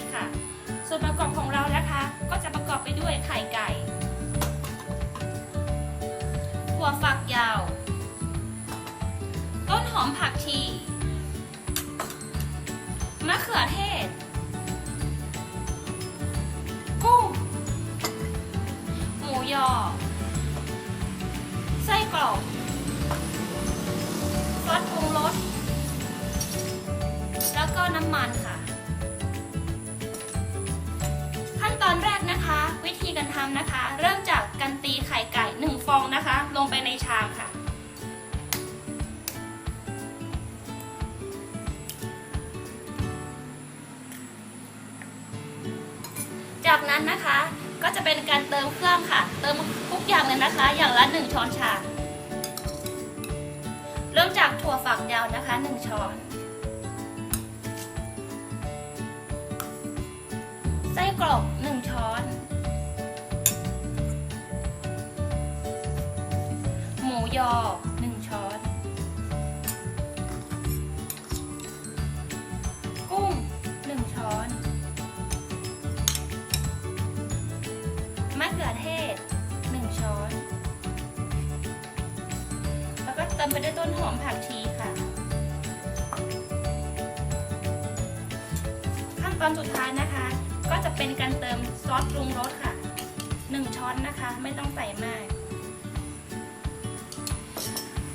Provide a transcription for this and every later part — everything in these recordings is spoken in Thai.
ตรค่ะ ส่วนประกอบของเรานะคะ ก็จะประกอบไปด้วยไข่ไก่ถั่วฝักยาว ต้นหอมผักชีมะเขือเทศ กุ้ง หมูยอ ไส้กรอกซอสปรุงรส แล้วก็น้ำมันค่ะ จากนั้นนะคะก็จะเป็นการเติมเครื่องค่ะ เติมทุกอย่างเลยนะคะ อย่างละ 1 ช้อนชา เริ่มจากถั่วฝักยาวนะคะ 1 ช้อน ไส้กรอก1 ช้อน หมูยอ แล้วก็เติมไปด้วยต้นหอมผักชีค่ะ ขั้นตอนสุดท้ายนะคะ ก็จะเป็นการเติมซอสปรุงรสค่ะ 1 ช้อนนะคะ ไม่ต้องใส่มาก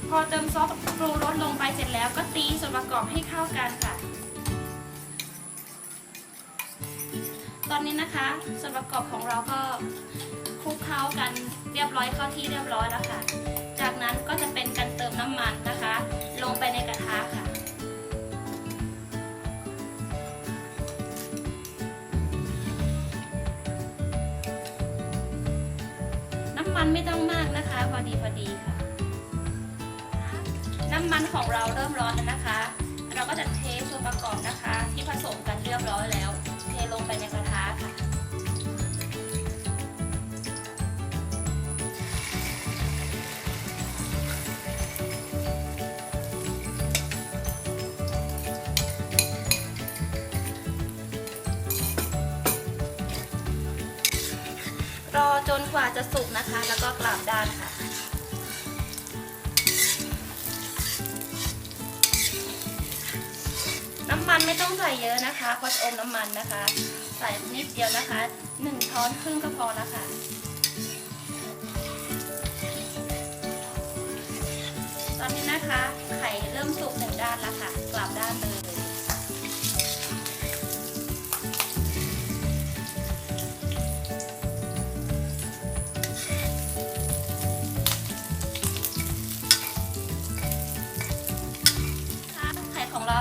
พอเติมซอสปรุงรสลงไปเสร็จแล้ว ก็ตีส่วนประกอบให้เข้ากันค่ะตอนนี้นะคะส่วนประกอบของเราก็คลุกเคล้ากันเรียบร้อยเข้าที่เรียบร้อยแล้วค่ะ จากนั้นก็ มันไม่ต้องมากนะคะ พอดีพอดีค่ะ น้ำมันของเราเริ่มร้อนแล้วนะคะ เราก็จะเทส่วนประกอบนะคะ ที่ผสมกันเรียบร้อยแล้ว จนกว่าจะสุกนะคะ แล้วก็กลับด้านค่ะ น้ำมันไม่ต้องใส่เยอะนะคะเพราะจะอมน้ำมันนะคะ ใส่นิดเดียวนะคะหนึ่งช้อนครึ่งก็พอแล้วค่ะตอนนี้นะคะ ไข่เริ่มสุกหนึ่งด้านแล้วค่ะ กลับด้านเลย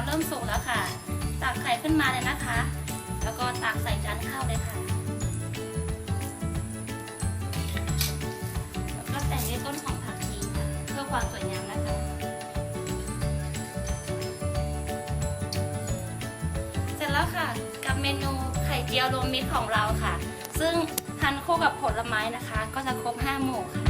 เริ่มสุกแล้วค่ะ ตักไข่ขึ้นมาเลยนะคะ แล้วก็ตักใส่จานข้าวเลยค่ะ แล้วก็แต่งด้วยต้นหอมผักชีเพื่อความสวยงามนะคะเสร็จแล้วค่ะ กับเมนูไข่เจียวรวมมิตรของเราค่ะ ซึ่งทานคู่กับผลไม้นะคะ ก็จะครบ5หมู่ค่ะ